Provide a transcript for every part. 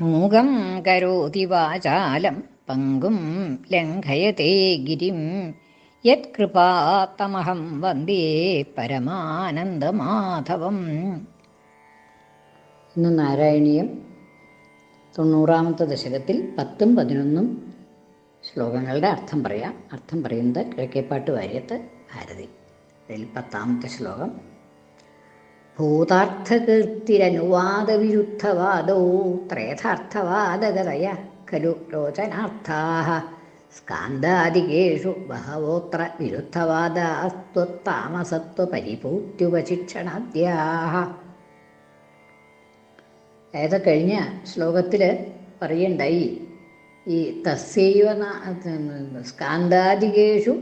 മൂകം കരോതി വാചാലം പങ്കും ലംഘയത്തെ ഗിരിം. യത്കൃപാത്തമഹം വന്ദേ പരമാനന്ദമാധവം. ഇന്ന് നാരായണീയം തൊണ്ണൂറാമത്തെ ദശകത്തിൽ പത്തും പതിനൊന്നും ശ്ലോകങ്ങളുടെ അർത്ഥം പറയാം. അർത്ഥം പറയുന്നത് കിഴക്കേപ്പാട്ട് വാര്യത്ത് ഭാരതി. അതിൽ പത്താമത്തെ ശ്ലോകം ഭൂതാർത്ഥകീർത്തിരനുവാദവിരുദ്ധവാദോ ത്രേഥാർത്ഥവാദഗതയ ഖലു ലോചനാർത്ഥാ സ്കാന്താദികേഷു ബഹവോത്ര വിരുദ്ധവാദാസ്ത്വത്താമസത്വപരിപൂത്യുപശിക്ഷണാദ്യാഹ അതായത് കഴിഞ്ഞ ശ്ലോകത്തിൽ പറയണ്ടായി? ഈ തസ്യൈവ സ്കാന്താദികേഷു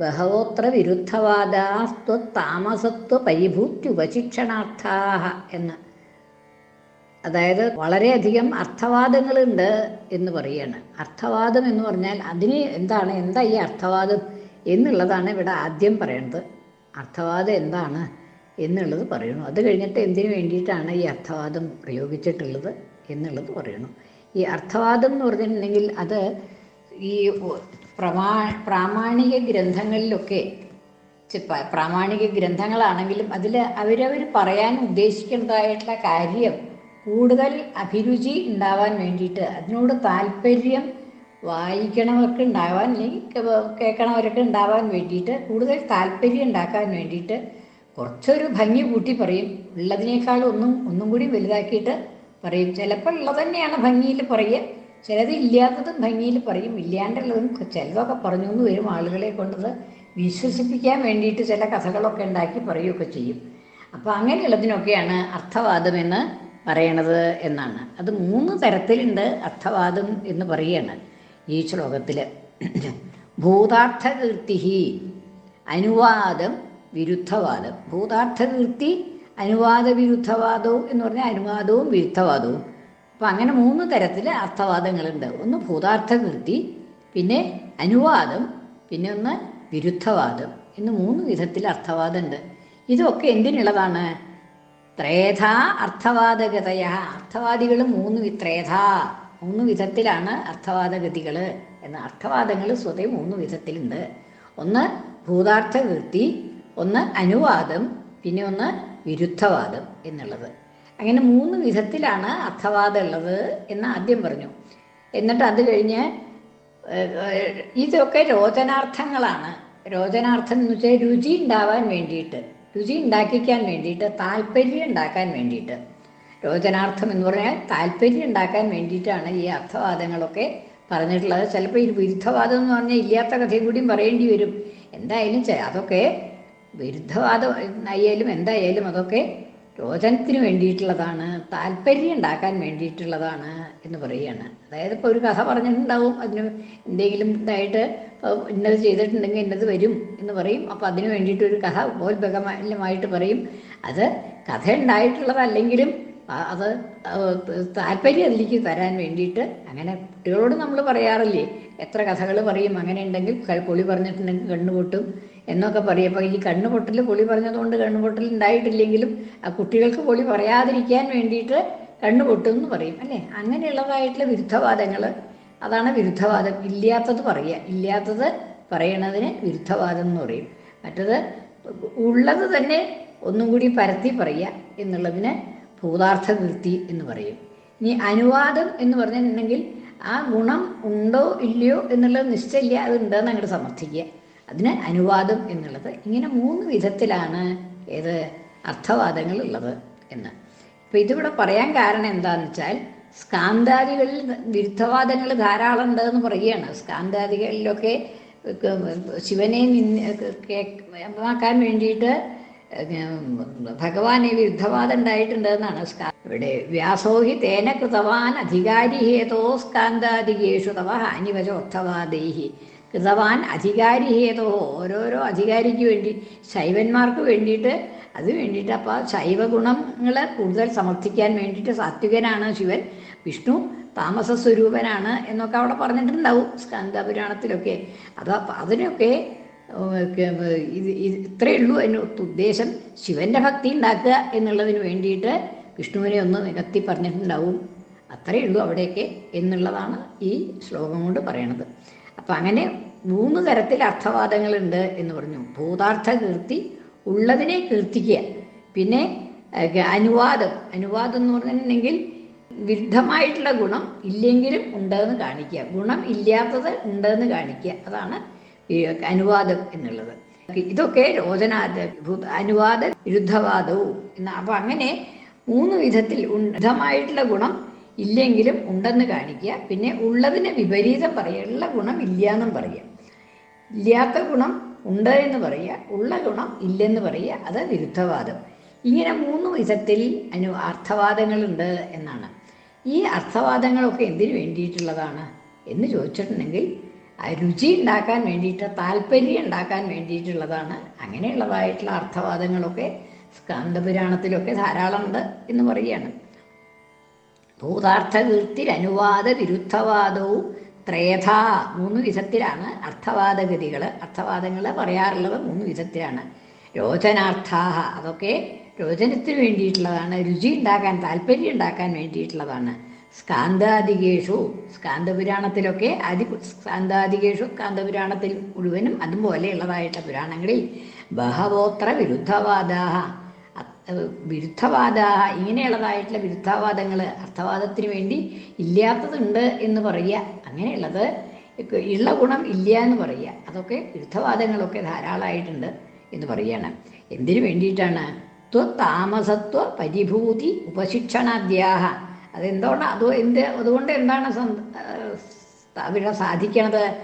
ബഹവോത്ര വിരുദ്ധവാദാസ്ത്വത്താമസത്വ പരിഭൂത്യുപശിക്ഷണാർത്ഥാഹ എന്ന്. അതായത് വളരെയധികം അർത്ഥവാദങ്ങളുണ്ട് എന്ന് പറയാണ്. അർത്ഥവാദം എന്ന് പറഞ്ഞാൽ അതിന് എന്താണ് എന്താ ഈ അർത്ഥവാദം എന്നുള്ളതാണ് ഇവിടെ ആദ്യം പറയുന്നത് അർത്ഥവാദം എന്താണ് എന്നുള്ളത് പറയണു. അത് കഴിഞ്ഞിട്ട് എന്തിനു വേണ്ടിയിട്ടാണ് ഈ അർത്ഥവാദം പ്രയോഗിച്ചിട്ടുള്ളത് എന്നുള്ളത് പറയണു. ഈ അർത്ഥവാദം എന്ന് പറഞ്ഞിട്ടുണ്ടെങ്കിൽ അത് ഈ പ്രമാ പ്രാമാണിക ഗ്രന്ഥങ്ങളിലൊക്കെ പ്രാമാണിക ഗ്രന്ഥങ്ങളാണെങ്കിലും അതിൽ അവരവർ പറയാൻ ഉദ്ദേശിക്കുന്നതായിട്ടുള്ള കാര്യം കൂടുതൽ അഭിരുചി ഉണ്ടാവാൻ വേണ്ടിയിട്ട് അതിനോട് താല്പര്യം വായിക്കണവർക്ക് ഉണ്ടാവാൻ അല്ലെങ്കിൽ കേൾക്കണവർക്ക് ഉണ്ടാവാൻ വേണ്ടിയിട്ട് കൂടുതൽ താല്പര്യം ഉണ്ടാക്കാൻ വേണ്ടിയിട്ട് കുറച്ചൊരു ഭംഗി കൂട്ടി പറയും. ഉള്ളതിനേക്കാൾ ഒന്നും ഒന്നും കൂടി വലുതാക്കിയിട്ട് പറയും. ചിലപ്പോൾ ഉള്ളത് തന്നെയാണ് ഭംഗിയിൽ പറയുക. ചിലത് ഇല്ലാത്തതും ഭംഗിയിൽ പറയും ഇല്ലാണ്ടുള്ളതും ചിലതൊക്കെ പറഞ്ഞു എന്ന് വരും ആളുകളെ കൊണ്ടത് വിശ്വസിപ്പിക്കാൻ വേണ്ടിയിട്ട് ചില കഥകളൊക്കെ ഉണ്ടാക്കി പറയുകയൊക്കെ ചെയ്യും. അപ്പോൾ അങ്ങനെയുള്ളതിനൊക്കെയാണ് അർത്ഥവാദം എന്ന് പറയണത് എന്നാണ്. അത് മൂന്ന് തരത്തിലുണ്ട് അർത്ഥവാദം എന്ന് പറയുകയാണ് ഈ ശ്ലോകത്തിൽ ഭൂതാർത്ഥകീർത്തി അനുവാദം വിരുദ്ധവാദം. ഭൂതാർത്ഥകീർത്തി അനുവാദ വിരുദ്ധവാദവും എന്ന് പറഞ്ഞാൽ അനുവാദവും വിരുദ്ധവാദവും. അപ്പം അങ്ങനെ മൂന്ന് തരത്തിൽ അർത്ഥവാദങ്ങളുണ്ട്. ഒന്ന് ഭൂതാർത്ഥ കൃതി പിന്നെ അനുവാദം പിന്നെ ഒന്ന് വിരുദ്ധവാദം എന്ന് മൂന്ന് വിധത്തിൽ അർത്ഥവാദമുണ്ട്. ഇതൊക്കെ എന്തിനുള്ളതാണ്? ത്രേധാ അർത്ഥവാദഗതയ അർത്ഥവാദികൾ മൂന്ന് ത്രേധാ മൂന്ന് വിധത്തിലാണ് അർത്ഥവാദഗതികൾ എന്ന അർത്ഥവാദങ്ങൾ സ്വതേ മൂന്ന് വിധത്തിലുണ്ട്. ഒന്ന് ഭൂതാർത്ഥ കൃതി ഒന്ന് അനുവാദം പിന്നെ ഒന്ന് വിരുദ്ധവാദം എന്നുള്ളത്. അങ്ങനെ മൂന്ന് വിധത്തിലാണ് അർത്ഥവാദം ഉള്ളത് എന്ന് ആദ്യം പറഞ്ഞു. എന്നിട്ട് അത് കഴിഞ്ഞ് ഇതൊക്കെ രോചനാർത്ഥങ്ങളാണ്. രോചനാർത്ഥം എന്ന് വെച്ചാൽ രുചി ഉണ്ടാവാൻ വേണ്ടിയിട്ട് രുചി ഉണ്ടാക്കിക്കാൻ വേണ്ടിയിട്ട് താല്പര്യം ഉണ്ടാക്കാൻ വേണ്ടിയിട്ട്. രോചനാർത്ഥം എന്ന് പറഞ്ഞാൽ താല്പര്യം ഉണ്ടാക്കാൻ വേണ്ടിയിട്ടാണ് ഈ അർത്ഥവാദങ്ങളൊക്കെ പറഞ്ഞിട്ടുള്ളത്. ചിലപ്പോൾ ഈ വിരുദ്ധവാദം എന്ന് പറഞ്ഞാൽ ഇല്ലാത്ത കഥയും കൂടിയും പറയേണ്ടി വരും. എന്തായാലും അതൊക്കെ വിരുദ്ധവാദം ആയാലും എന്തായാലും അതൊക്കെ രോചനത്തിന് വേണ്ടിയിട്ടുള്ളതാണ് താല്പര്യം ഉണ്ടാക്കാൻ വേണ്ടിയിട്ടുള്ളതാണ് എന്ന് പറയുകയാണ്. അതായത് ഇപ്പോൾ ഒരു കഥ പറഞ്ഞിട്ടുണ്ടാവും അതിന് എന്തെങ്കിലും ഇതായിട്ട് ഇന്നത് ചെയ്തിട്ടുണ്ടെങ്കിൽ ഇന്നത് വരും എന്ന് പറയും. അപ്പോൾ അതിന് വേണ്ടിയിട്ട് ഒരു കഥ ബോധമായിട്ട് പറയും. അത് കഥ ഉണ്ടായിട്ടുള്ളതല്ലെങ്കിലും അത് താല്പര്യം അതിലേക്ക് തരാൻ വേണ്ടിയിട്ട് അങ്ങനെ കുട്ടികളോട് നമ്മൾ പറയാറില്ലേ എത്ര കഥകൾ പറയും അങ്ങനെ ഉണ്ടെങ്കിൽ പൊളി പറഞ്ഞിട്ടുണ്ടെങ്കിൽ കണ്ണുപൊട്ടും എന്നൊക്കെ പറയും അപ്പോൾ ഈ കണ്ണുപൊട്ടൽ പൊളി പറഞ്ഞതുകൊണ്ട് കണ്ണുപൊട്ടൽ ഉണ്ടായിട്ടില്ലെങ്കിലും ആ കുട്ടികൾക്ക് പൊളി പറയാതിരിക്കാൻ വേണ്ടിയിട്ട് കണ്ണുപൊട്ടും എന്ന് പറയും അല്ലേ? അങ്ങനെയുള്ളതായിട്ടുള്ള വിരുദ്ധവാദങ്ങൾ അതാണ് വിരുദ്ധവാദം. ഇല്ലാത്തത് പറയുക. ഇല്ലാത്തത് പറയണതിന് വിരുദ്ധവാദം എന്ന് പറയും. മറ്റത് ഉള്ളത് തന്നെ ഒന്നും കൂടി പരത്തി പറയുക എന്നുള്ളതിന് ഭൂതാർത്ഥ വൃത്തി എന്ന് പറയും. ഇനി അനുവാദം എന്ന് പറഞ്ഞിട്ടുണ്ടെങ്കിൽ ആ ഗുണം ഉണ്ടോ ഇല്ലയോ എന്നുള്ളത് നിശ്ചയില്ല അത് ഉണ്ടെന്ന് അങ്ങോട്ട് സമർത്ഥിക്കുക. അതിന് അനുവാദം എന്നുള്ളത് ഇങ്ങനെ മൂന്ന് വിധത്തിലാണ് ഏത് അർത്ഥവാദങ്ങൾ ഉള്ളത് എന്ന്. ഇപ്പം ഇതിവിടെ പറയാൻ കാരണം എന്താണെന്ന് വെച്ചാൽ സ്കാന്താദികളിൽ വിരുദ്ധവാദങ്ങൾ ധാരാളം ഉണ്ടെന്ന് പറയുകയാണ്. സ്കാന്താദികളിലൊക്കെ ശിവനെ നിന്നാക്കാൻ വേണ്ടിയിട്ട് ഭഗവാനെ വിരുദ്ധവാദം ഉണ്ടായിട്ടുണ്ടെന്നാണ് ഇവിടെ വ്യാസോഹി തേന കൃതവാൻ അധികാരി ഹേതോ സ്കാന്താദികേഷു തവ കൃതവാൻ അധികാരി ഹേതോ. ഓരോരോ അധികാരിക്ക് വേണ്ടി ശൈവന്മാർക്ക് വേണ്ടിയിട്ട് അത് വേണ്ടിയിട്ട് അപ്പോൾ ശൈവഗുണങ്ങൾ കൂടുതൽ സമർത്ഥിക്കാൻ വേണ്ടിയിട്ട് സാത്വികനാണ് ശിവൻ. വിഷ്ണു താമസ സ്വരൂപനാണ് എന്നൊക്കെ അവിടെ പറഞ്ഞിട്ടുണ്ടാവും സ്കന്ധപുരാണത്തിലൊക്കെ അത് അതിനൊക്കെ ഇത് ഇത്രയേ ഉള്ളൂ അതിന് ഉദ്ദേശം. ശിവന്റെ ഭക്തി ഉണ്ടാക്കുക എന്നുള്ളതിന് വേണ്ടിയിട്ട് വിഷ്ണുവിനെ ഒന്ന് നികത്തി പറഞ്ഞിട്ടുണ്ടാവും. അത്രയേ ഉള്ളൂ അവിടെയൊക്കെ എന്നുള്ളതാണ് ഈ ശ്ലോകം കൊണ്ട് പറയണത്. അപ്പം അങ്ങനെ മൂന്ന് തരത്തിൽ അർത്ഥവാദങ്ങളുണ്ട് എന്ന് പറഞ്ഞു. ഭൂതാർത്ഥ കീർത്തി ഉള്ളതിനെ കീർത്തിക്കുക. പിന്നെ അനുവാദം. അനുവാദം എന്ന് പറഞ്ഞിട്ടുണ്ടെങ്കിൽ വിരുദ്ധമായിട്ടുള്ള ഗുണം ഇല്ലെങ്കിലും ഉണ്ടെന്ന് കാണിക്കുക. ഗുണം ഇല്ലാത്തത് ഉണ്ടെന്ന് കാണിക്കുക. അതാണ് അനുവാദം എന്നുള്ളത്. ഇതൊക്കെ രോചന അനുവാദ വിരുദ്ധവാദവും. എന്ന അപ്പം അങ്ങനെ മൂന്ന് വിധത്തിൽ ഉദ്ധമായിട്ടുള്ള ഗുണം ഇല്ലെങ്കിലും ഉണ്ടെന്ന് കാണിക്കുക. പിന്നെ ഉള്ളതിന് വിപരീതം പറയുക. ഉള്ള ഗുണം ഇല്ല എന്നും പറയുക. ഇല്ലാത്ത ഗുണം ഉണ്ട് എന്ന് പറയുക. ഉള്ള ഗുണം ഇല്ലെന്ന് പറയുക. അത് വിരുദ്ധവാദം. ഇങ്ങനെ മൂന്ന് വിധത്തിൽ അനു അർത്ഥവാദങ്ങളുണ്ട് എന്നാണ്. ഈ അർത്ഥവാദങ്ങളൊക്കെ എന്തിനു വേണ്ടിയിട്ടുള്ളതാണ് എന്ന് ചോദിച്ചിട്ടുണ്ടെങ്കിൽ രുചി ഉണ്ടാക്കാൻ വേണ്ടിയിട്ട് താല്പര്യം ഉണ്ടാക്കാൻ വേണ്ടിയിട്ടുള്ളതാണ്. അങ്ങനെയുള്ളതായിട്ടുള്ള അർത്ഥവാദങ്ങളൊക്കെ സ്കാന്തപുരാണത്തിലൊക്കെ ധാരാളമുണ്ട് എന്ന് പറയുകയാണ്. ഭൂതാർത്ഥ കീർത്തി അനുവാദ വിരുദ്ധവാദവും ത്രേധ മൂന്ന് വിധത്തിലാണ് അർത്ഥവാദഗതികൾ അർത്ഥവാദങ്ങൾ പറയാറുള്ളത് മൂന്ന് വിധത്തിലാണ്. രോചനാർത്ഥാഹ അതൊക്കെ രോചനത്തിന് വേണ്ടിയിട്ടുള്ളതാണ്. രുചി ഉണ്ടാക്കാൻ താല്പര്യം ഉണ്ടാക്കാൻ വേണ്ടിയിട്ടുള്ളതാണ്. സ്കാന്താദികേഷു സ്കാന്തപുരാണത്തിലൊക്കെ ആദി സ്കാന്താദികേഷു സ്കാന്തപുരാണത്തിൽ മുഴുവനും അതുപോലെയുള്ളതായിട്ട് പുരാണങ്ങളിൽ ബഹവോത്ര വിരുദ്ധവാദാഹ വിരുദ്ധവാദ ഇങ്ങനെയുള്ളതായിട്ടുള്ള വിരുദ്ധവാദങ്ങൾ അർത്ഥവാദത്തിന് വേണ്ടി ഇല്ലാത്തതുണ്ട് എന്ന് പറയുക അങ്ങനെയുള്ളത് ഉള്ള ഗുണം ഇല്ല എന്ന് പറയുക അതൊക്കെ വിരുദ്ധവാദങ്ങളൊക്കെ ധാരാളമായിട്ടുണ്ട് എന്ന് പറയുകയാണ്. എന്തിനു വേണ്ടിയിട്ടാണ്? ത്വതാമസത്വ പരിഭൂതി ഉപശിക്ഷണാദ്യാഹ. അതെന്തുകൊണ്ട് അത് എന്ത് അതുകൊണ്ട് എന്താണ് സം- സാധിക്കണത്? ത്വ സാധിക്കണത്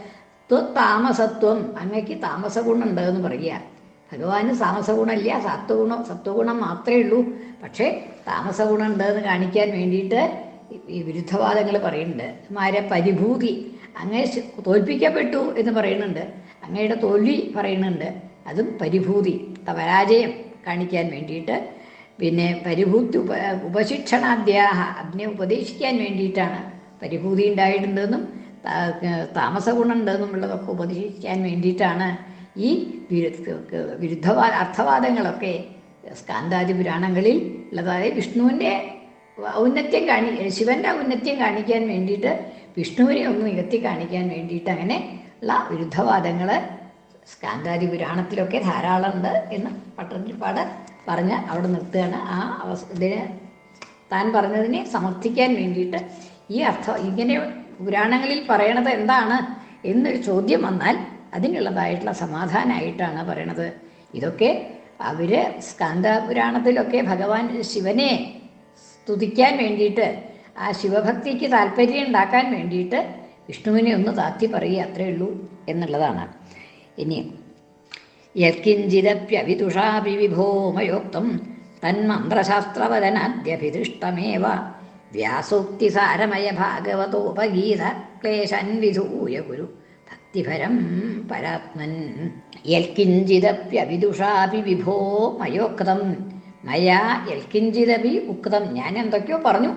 ത്വതാമസത്വം അങ്ങക്ക് ഗുണം എന്ന് പറയുക. ഭഗവാന് താമസഗുണമില്ല സത്വഗുണം സത്വഗുണം മാത്രമേ ഉള്ളൂ. പക്ഷേ താമസഗുണം ഉണ്ടെന്ന് കാണിക്കാൻ വേണ്ടിയിട്ട് ഈ- വിരുദ്ധവാദങ്ങൾ പറയുന്നുണ്ട്. മാരെ പരിഭൂതി അങ്ങേ തോൽപ്പിക്കപ്പെട്ടു എന്ന് പറയുന്നുണ്ട്. അങ്ങയുടെ തോൽവി പറയുന്നുണ്ട്. അതും പരിഭൂതി പരാജയം കാണിക്കാൻ വേണ്ടിയിട്ട്. പിന്നെ പരിഭൂതി ഉപ ഉപശിക്ഷണാദ്യാഹ അതിനെ ഉപദേശിക്കാൻ വേണ്ടിയിട്ടാണ് പരിഭൂതി ഉണ്ടായിട്ടുണ്ടെന്നും താമസ ഗുണമുണ്ടെന്നുമുള്ളതൊക്കെ ഉപദേശിക്കാൻ വേണ്ടിയിട്ടാണ് ഈ വിരുദ്ധവാദ വിരുദ്ധവാ അർത്ഥവാദങ്ങളൊക്കെ സ്കാന്താദി പുരാണങ്ങളിൽ ഉള്ളതായ വിഷ്ണുവിന്റെ ഔന്നത്യം കാണി ശിവന്റെ ഔന്നത്യം കാണിക്കാൻ വേണ്ടിയിട്ട് വിഷ്ണുവിനെ ഒന്ന് നികത്തി കാണിക്കാൻ വേണ്ടിയിട്ട് അങ്ങനെ ഉള്ള വിരുദ്ധവാദങ്ങൾ സ്കാന്താദി പുരാണത്തിലൊക്കെ ധാരാളം ഉണ്ട് എന്ന് പട്ടണിപ്പാട് പറഞ്ഞ് അവിടെ നിർത്തുകയാണ്. ആ അവസ ഇതിന് താൻ പറഞ്ഞതിനെ സമർത്ഥിക്കാൻ വേണ്ടിയിട്ട് ഈ അർത്ഥം ഇങ്ങനെ പുരാണങ്ങളിൽ പറയണത് എന്താണ് എന്നൊരു ചോദ്യം വന്നാൽ അതിനുള്ളതായിട്ടുള്ള സമാധാനമായിട്ടാണ് പറയണത്. ഇതൊക്കെ അവർ സ്കാന്ത പുരാണത്തിലൊക്കെ ഭഗവാൻ ശിവനെ സ്തുതിക്കാൻ വേണ്ടിയിട്ട് ആ ശിവഭക്തിക്ക് താല്പര്യം ഉണ്ടാക്കാൻ വേണ്ടിയിട്ട് വിഷ്ണുവിനെ ഒന്ന് താത്തി പറയുക അത്രയേ ഉള്ളൂ എന്നുള്ളതാണ്. ഇനി യത്കിഞ്ചിദപ്യവിദുഷാപി വിഭോമയോക്തം തന്മന്ത്രശാസ്ത്രവദനാദ്യഭിദൃഷ്ടമേവ വ്യാസോക്തിസാരമയ ഭാഗവതോപഗീത ക്ലേശൻ വിധൂയ ഗുരു. ഭക്തിഭരം പരാത്മൻ. യൽക്കിഞ്ചിതപ്യവിദുഷാപി വിഭോ മയോക്തം. മയാ യൽക്കിഞ്ചിതപി ഉക്തം. ഞാൻ എന്തൊക്കെയോ പറഞ്ഞു.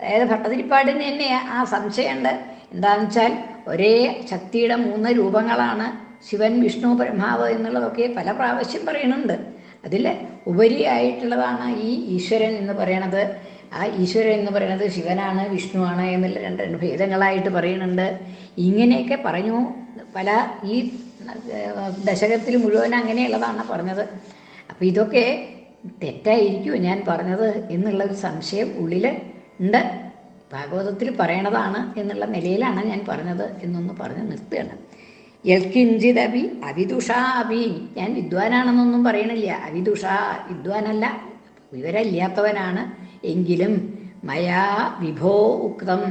അതായത് ഭട്ടതിരിപ്പാടിന് തന്നെ ആ സംശയമുണ്ട്. എന്താണെന്ന് വെച്ചാൽ ഒരേ ശക്തിയുടെ മൂന്ന് രൂപങ്ങളാണ് ശിവൻ വിഷ്ണു ബ്രഹ്മാവ് എന്നുള്ളതൊക്കെ പല പ്രാവശ്യം പറയുന്നുണ്ട്. അതിൽ ഉപരിയായിട്ടുള്ളതാണ് ഈ ഈശ്വരൻ എന്ന് പറയണത്. ആ ഈശ്വരൻ എന്ന് പറയുന്നത് ശിവനാണ് വിഷ്ണുവാണ് എന്നുള്ള രണ്ട് രണ്ട് ഭേദങ്ങളായിട്ട് പറയുന്നുണ്ട്. ഇങ്ങനെയൊക്കെ പറഞ്ഞു. പല ഈ ദശകത്തിൽ മുഴുവൻ അങ്ങനെയുള്ളതാണ് പറഞ്ഞത്. അപ്പോൾ ഇതൊക്കെ തെറ്റായിരിക്കുമോ ഞാൻ പറഞ്ഞത് എന്നുള്ള ഒരു സംശയം ഉള്ളിൽ ഉണ്ട്. ഭാഗവതത്തിൽ പറയണതാണ് എന്നുള്ള നിലയിലാണ് ഞാൻ പറഞ്ഞത് എന്നൊന്ന് പറഞ്ഞ് നിർത്തുകയാണ്. യൽക്കിഞ്ചിതപി അവിദുഷാ അഭി ഞാൻ വിദ്വാനാണെന്നൊന്നും പറയണില്ല. അവിദുഷാ വിദ്വാനല്ല വിവരമില്ലാത്തവനാണ്. എങ്കിലും മയാ വിഭോ ഉക്തം.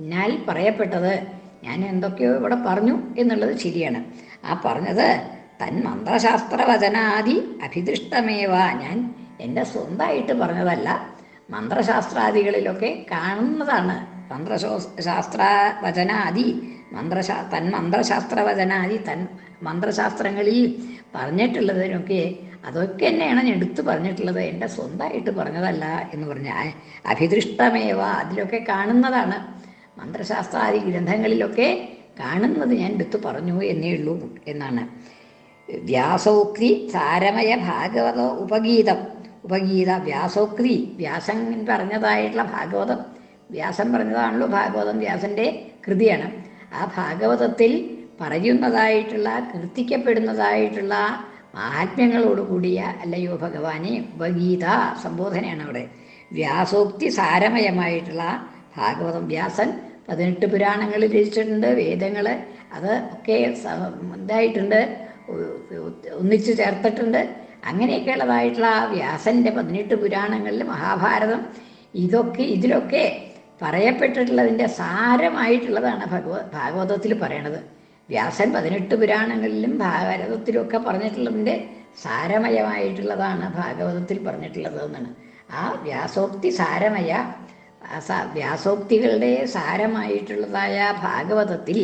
എന്നാൽ പറയപ്പെട്ടത് ഞാൻ എന്തൊക്കെയോ ഇവിടെ പറഞ്ഞു എന്നുള്ളത് ശരിയാണ്. ആ പറഞ്ഞത് തൻ മന്ത്രശാസ്ത്ര വചനാദി അഭിദൃഷ്ടമേവ. ഞാൻ എന്റെ സ്വന്തമായിട്ട് പറഞ്ഞതല്ല മന്ത്രശാസ്ത്രാദികളിലൊക്കെ കാണുന്നതാണ്. മന്ത്രശോ ശാസ്ത്ര വചനാദി മന്ത്രശാ തൻ മന്ത്രശാസ്ത്ര വചനാദി തൻ മന്ത്രശാസ്ത്രങ്ങളിൽ പറഞ്ഞിട്ടുള്ളതിനൊക്കെ അതൊക്കെ തന്നെയാണ് ഞാൻ എടുത്തു പറഞ്ഞിട്ടുള്ളത്. എന്റെ സ്വന്തമായിട്ട് പറഞ്ഞതല്ല എന്ന് പറഞ്ഞ. അഭിദൃഷ്ടമേവ അതിലൊക്കെ കാണുന്നതാണ്. മന്ത്രശാസ്ത്രാദി ഗ്രന്ഥങ്ങളിലൊക്കെ കാണുന്നത് ഞാൻ എടുത്തു പറഞ്ഞു എന്നേ ഉള്ളൂ എന്നാണ്. വ്യാസോക്തി സാരമയ ഭാഗവത ഉപഗീതം. ഉപഗീത വ്യാസോക്തി വ്യാസൻ പറഞ്ഞതായിട്ടുള്ള ഭാഗവതം. വ്യാസൻ പറഞ്ഞതാണല്ലോ ഭാഗവതം. വ്യാസന്റെ കൃതിയാണ്. ആ ഭാഗവതത്തിൽ പറയുന്നതായിട്ടുള്ള കീർത്തിക്കപ്പെടുന്നതായിട്ടുള്ള മഹാത്മ്യങ്ങളോടുകൂടിയ അല്ലയോ ഭഗവാനെ ഉപഗീത സംബോധനയാണ് അവിടെ. വ്യാസോക്തി സാരമയമായിട്ടുള്ള ഭാഗവതം വ്യാസൻ പതിനെട്ട് പുരാണങ്ങൾ രചിച്ചിട്ടുണ്ട് വേദങ്ങൾ അത് ഒക്കെ ഇതായിട്ടുണ്ട് ഒന്നിച്ചു ചേർത്തിട്ടുണ്ട്. അങ്ങനെയൊക്കെയുള്ളതായിട്ടുള്ള വ്യാസന്റെ പതിനെട്ട് പുരാണങ്ങളിൽ മഹാഭാരതം ഇതൊക്കെ ഇതിലൊക്കെ പറയപ്പെട്ടിട്ടുള്ളതിന്റെ സാരമായിട്ടുള്ളതാണ് ഭഗവ ഭാഗവതത്തിൽ പറയണത്. വ്യാസൻ പതിനെട്ട് പുരാണങ്ങളിലും ഭാരതത്തിലൊക്കെ പറഞ്ഞിട്ടുള്ളതിന്റെ സാരമയമായിട്ടുള്ളതാണ് ഭാഗവതത്തിൽ പറഞ്ഞിട്ടുള്ളത് എന്നാണ് ആ വ്യാസോക്തി സാരമയ വ്യാസോക്തികളുടെ സാരമായിട്ടുള്ളതായ ഭാഗവതത്തിൽ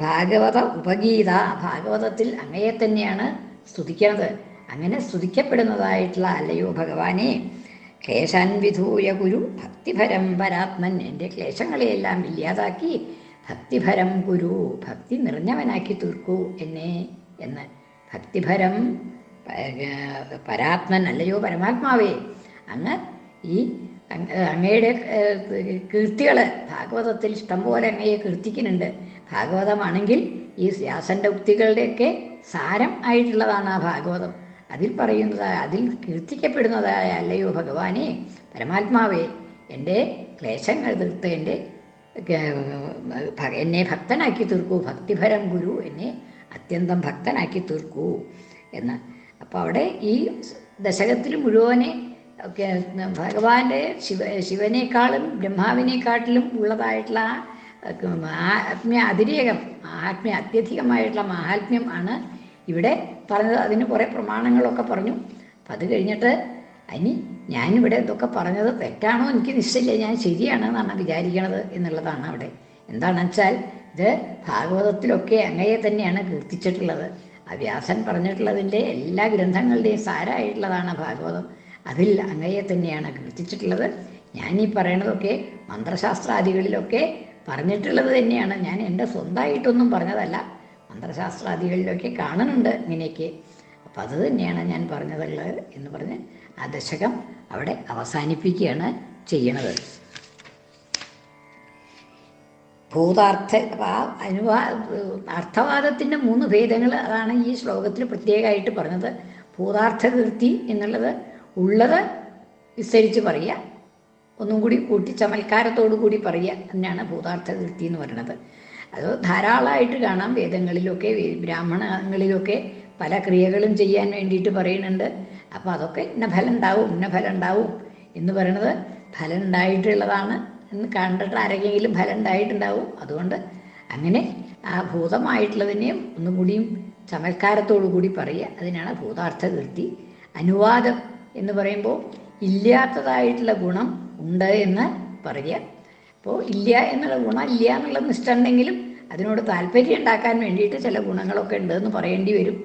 ഭാഗവത ഉപഗീത ഭാഗവതത്തിൽ അങ്ങയെ തന്നെയാണ് സ്തുതിക്കുന്നത് അങ്ങനെ സ്തുതിക്കപ്പെടുന്നതായിട്ടുള്ള അല്ലയോ ഭഗവാനെ ക്ലേശാൻവിധൂയ ഗുരു ഭക്തിഭരം പരാത്മൻ എന്റെ ക്ലേശങ്ങളെയെല്ലാം ഇല്ലാതാക്കി ഭക്തിഭരം ഗുരു ഭക്തി നിറഞ്ഞവനാക്കി തീർക്കൂ എന്നെ എന്ന്. ഭക്തിഭരം പരാത്മൻ അല്ലയോ പരമാത്മാവേ. അങ്ങ് ഈ അങ്ങയുടെ കീർത്തികൾ ഭാഗവതത്തിൽ ഇഷ്ടംപോലെ അങ്ങയെ കീർത്തിക്കുന്നുണ്ട്. ഭാഗവതമാണെങ്കിൽ ഈ വ്യാസന്റെ ഉക്തികളുടെയൊക്കെ സാരം ആയിട്ടുള്ളതാണ് ആ ഭാഗവതം. അതിൽ പറയുന്നത് അതിൽ കീർത്തിക്കപ്പെടുന്നതായ അല്ലയോ ഭഗവാനെ പരമാത്മാവേ എന്റെ ക്ലേശങ്ങൾ തീർത്ത് എന്റെ എന്നെ ഭക്തനാക്കി തീർക്കൂ. ഭക്തിഭരം ഗുരു എന്നെ അത്യന്തം ഭക്തനാക്കി തീർക്കൂ എന്ന്. അപ്പോൾ അവിടെ ഈ ദശകത്തിൽ മുഴുവനെ ഭഗവാന്റെ ശിവ ശിവനേക്കാളും ബ്രഹ്മാവിനേക്കാട്ടിലും ഉള്ളതായിട്ടുള്ള ആത്മീയ അതിരേകം ആത്മീയ അത്യധികമായിട്ടുള്ള മഹാത്മ്യം ആണ് ഇവിടെ പറഞ്ഞത്. അതിന് കുറേ പ്രമാണങ്ങളൊക്കെ പറഞ്ഞു. അപ്പം അത് കഴിഞ്ഞിട്ട് അതിന് ഞാനിവിടെ ഇതൊക്കെ പറഞ്ഞത് തെറ്റാണോ എനിക്ക് നിശ്ചയില്ല ഞാൻ ശരിയാണെന്നാണ് വിചാരിക്കണത് എന്നുള്ളതാണ് അവിടെ. എന്താണെന്ന് വെച്ചാൽ ഇത് ഭാഗവതത്തിലൊക്കെ അങ്ങയെ തന്നെയാണ് കീർത്തിച്ചിട്ടുള്ളത്. വ്യാസൻ പറഞ്ഞിട്ടുള്ളതിന്റെ എല്ലാ ഗ്രന്ഥങ്ങളുടെയും സാരമായിട്ടുള്ളതാണ് ഭാഗവതം. അതിൽ അങ്ങയെ തന്നെയാണ് കീർത്തിച്ചിട്ടുള്ളത്. ഞാനീ പറയണതൊക്കെ മന്ത്രശാസ്ത്രാദികളിലൊക്കെ പറഞ്ഞിട്ടുള്ളത് തന്നെയാണ്. ഞാൻ എന്റെ സ്വന്തമായിട്ടൊന്നും പറഞ്ഞതല്ല. മന്ത്രശാസ്ത്രാദികളിലൊക്കെ കാണുന്നുണ്ട് ഇങ്ങനെയൊക്കെ. അപ്പം അത് തന്നെയാണ് ഞാൻ പറഞ്ഞതുള്ളത് എന്ന് പറഞ്ഞ് ആ ദശകം അവിടെ അവസാനിപ്പിക്കുകയാണ് ചെയ്യണത്. ഭൂതാർത്ഥ അനുവാ അർത്ഥവാദത്തിന്റെ മൂന്ന് ഭേദങ്ങൾ അതാണ് ഈ ശ്ലോകത്തിൽ പ്രത്യേകമായിട്ട് പറഞ്ഞത്. ഭൂതാർത്ഥ കീർത്തി എന്നുള്ളത് ഉള്ളത് വിസ്തരിച്ച് പറയുക ഒന്നും കൂടി കൂട്ടി ചമൽക്കാരത്തോടു കൂടി പറയുക തന്നെയാണ് ഭൂതാർത്ഥ കീർത്തി എന്ന് പറയുന്നത്. അത് ധാരാളമായിട്ട് കാണാം വേദങ്ങളിലൊക്കെ ബ്രാഹ്മണങ്ങളിലൊക്കെ പല ക്രിയകളും ചെയ്യാൻ വേണ്ടിയിട്ട് പറയുന്നുണ്ട്. അപ്പോൾ അതൊക്കെ ഇന്ന ഫലം ഉണ്ടാവും ഇന്ന ഫലം ഉണ്ടാവും എന്ന് പറയണത് ഫലം ഉണ്ടായിട്ടുള്ളതാണ് എന്ന് കണ്ടിട്ട് ആരെങ്കിലും ഫലം ഉണ്ടായിട്ടുണ്ടാവും അതുകൊണ്ട് അങ്ങനെ ആ ഭൂതമായിട്ടുള്ളതിനെയും ഒന്നും കൂടിയും ചമൽക്കാരത്തോടു കൂടി പറയുക. അതിനാണ് ഭൂതാർത്ഥ കീർത്തി. അനുവാദം എന്ന് പറയുമ്പോൾ ഇല്ലാത്തതായിട്ടുള്ള ഗുണം ഉണ്ട് എന്ന് പറയുക. അപ്പോൾ ഇല്ല എന്നുള്ള ഗുണം ഇല്ല എന്നുള്ള നിഷ്ഠുണ്ടെങ്കിലും അതിനോട് താല്പര്യം ഉണ്ടാക്കാൻ വേണ്ടിയിട്ട് ചില ഗുണങ്ങളൊക്കെ ഉണ്ട് എന്ന് പറയേണ്ടി വരും.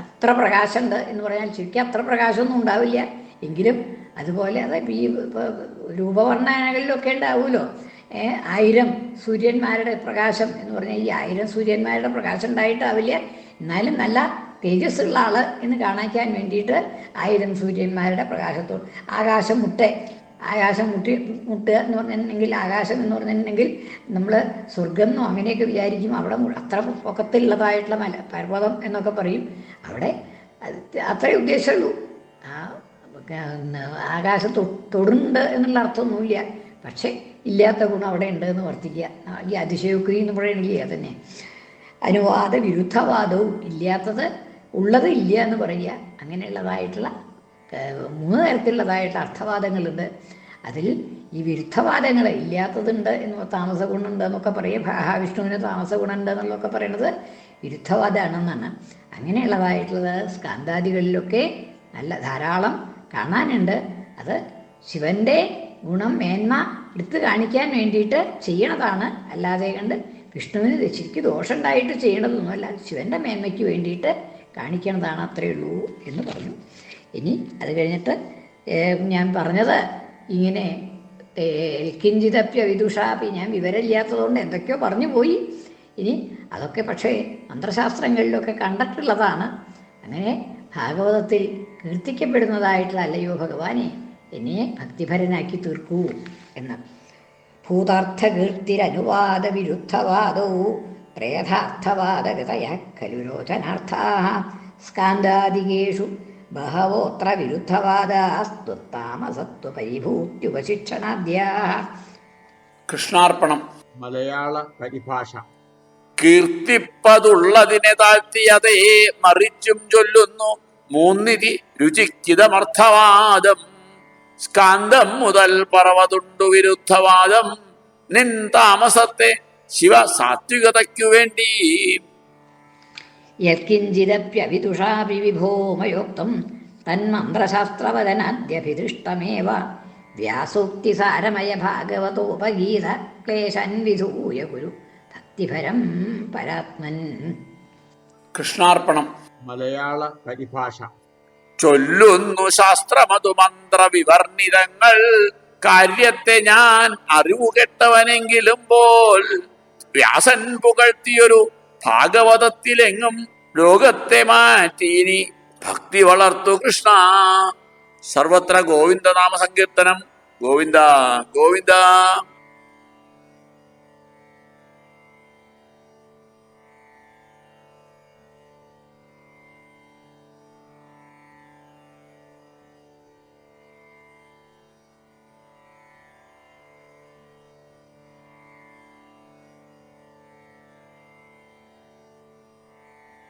അത്ര പ്രകാശമുണ്ട് എന്ന് പറഞ്ഞാൽ ശരിക്കും അത്ര പ്രകാശമൊന്നും ഉണ്ടാവില്ല. എങ്കിലും അതുപോലെ അത് ഈ രൂപവർണനകളിലൊക്കെ ഉണ്ടാവുമല്ലോ. ആയിരം സൂര്യന്മാരുടെ പ്രകാശം എന്ന് പറഞ്ഞാൽ ഈ ആയിരം സൂര്യന്മാരുടെ പ്രകാശം ഉണ്ടായിട്ടാവില്ല. എന്നാലും നല്ല തേജസ്സുള്ള ആൾ എന്ന് കാണിക്കാൻ വേണ്ടിയിട്ട് ആയിരം സൂര്യന്മാരുടെ പ്രകാശത്തോട് ആകാശം മുട്ട ആകാശം മുട്ടി മുട്ടുക എന്ന് പറഞ്ഞിട്ടുണ്ടെങ്കിൽ ആകാശം എന്ന് പറഞ്ഞിട്ടുണ്ടെങ്കിൽ നമ്മൾ സ്വർഗം എന്നോ അങ്ങനെയൊക്കെ വിചാരിക്കും അവിടെ അത്ര പൊക്കത്തിലുള്ളതായിട്ടുള്ള മല പർവതം എന്നൊക്കെ പറയും. അവിടെ അത് അത്രേ ഉദ്ദേശമുള്ളൂ ആ ആകാശ ആകാശം തൊ- തൊടുന്നുണ്ട് എന്നുള്ള അർത്ഥമൊന്നുമില്ല. പക്ഷേ ഇല്ലാത്ത ഗുണം അവിടെ ഉണ്ട് എന്ന് വർത്തിക്കുക. ഈ അതിശയോക്തി എന്ന് പറയണില്ലേ അതന്നെ അനുവാദ വിരുദ്ധവാദവും ഇല്ലാത്തത് ഉള്ളത് ഇല്ല എന്ന് പറയുക. അങ്ങനെയുള്ളതായിട്ടുള്ള മൂന്ന് തരത്തിലുള്ളതായിട്ട് അർത്ഥവാദങ്ങളുണ്ട്. അതിൽ ഈ വിരുദ്ധവാദങ്ങൾ ഇല്ലാത്തതുണ്ട് എന്ന് താമസ ഗുണമുണ്ട് എന്നൊക്കെ പറയുക മഹാവിഷ്ണുവിന് താമസ ഗുണമുണ്ട് എന്നുള്ളതൊക്കെ പറയുന്നത് വിരുദ്ധവാദമാണെന്നാണ് അങ്ങനെയുള്ളതായിട്ടുള്ളത് സ്കാന്താദികളിലൊക്കെ നല്ല ധാരാളം കാണാനുണ്ട്. അത് ശിവന്റെ ഗുണം മേന്മ എടുത്തു കാണിക്കാൻ വേണ്ടിയിട്ട് ചെയ്യണതാണ്. അല്ലാതെ കണ്ട് വിഷ്ണുവിന് ശരിക്കും ദോഷമുണ്ടായിട്ട് ചെയ്യണതൊന്നുമല്ല. ശിവന്റെ മേന്മയ്ക്ക് വേണ്ടിയിട്ട് കാണിക്കണതാണ് അത്രയേ ഉള്ളൂ എന്ന് പറഞ്ഞു. ഇനി അത് കഴിഞ്ഞിട്ട് ഞാൻ പറഞ്ഞത് ഇങ്ങനെ കിഞ്ചിതപ്യ വിദുഷാപി ഞാൻ വിവരമില്ലാത്തതുകൊണ്ട് എന്തൊക്കെയോ പറഞ്ഞു പോയി. ഇനി അതൊക്കെ പക്ഷേ മന്ത്രശാസ്ത്രങ്ങളിലൊക്കെ കണ്ടിട്ടുള്ളതാണ്. അങ്ങനെ ഭാഗവതത്തിൽ കീർത്തിക്കപ്പെടുന്നതായിട്ടുള്ള അല്ലയോ ഭഗവാനെ എന്നെ ഭക്തിഭരനാക്കി തീർക്കൂ എന്ന്. ഭൂതാർത്ഥകീർത്തിരനുവാദ വിരുദ്ധവാദോ പ്രേതാർത്ഥവാദഗതയ ഖലു രോചനാർത്ഥാ സ്കാന്താദികേഷു ബഹവോത്ര വിരുദ്ധവാദാസ്തുത്താമസത്വപരിഭൂത്യുപശിക്ഷണാദ്യാ കൃഷ്ണാർപ്പണം. മലയാള പരിഭാഷ. കീർത്തിപ്പതുള്ളതിനെ താഴ്ത്തിയതേ മറിച്ചും ചൊല്ലുന്നു മൂന്നിതി രുചിക്കിതമർത്ഥവാദം. സ്കാന്തം മുതൽ പറവതുണ്ടു വിരുദ്ധവാദം. നിൻ താമസത്തെ ശിവ സാത്വികതയ്ക്കു വേണ്ടി യത്കിഞ്ചിദപ്യവിദുഷാപി വിഭോമയോക്തം തന്മന്ത്രശാസ്ത്രവദനാദ്യഭിദൃഷ്ടമേവ. വ്യാസോക്തിസാരമയ ഭാഗവതോപഗീത ക്ലേശാൻവിധൂയ ഗുരു. ഭക്തിപരം പരാത്മൻ. കൃഷ്ണാർപ്പണം. മലയാള പരിഭാഷ. ചൊല്ലുന്നു ശാസ്ത്രമതു മന്ത്രവിവർണിതങ്ങൾ കാര്യത്തെ ഞാൻ അറിവുകെട്ടവനെങ്കിലും പോൽ വ്യാസൻ പുകഴ്ത്തിയൊരു ഭാഗവതത്തിലെങ്ങും ലോകത്തെ മാറ്റീനി. ഭക്തി വളർത്തു കൃഷ്ണ. സർവത്ര ഗോവിന്ദനാമ സങ്കീർത്തനം. ഗോവിന്ദ ഗോവിന്ദ.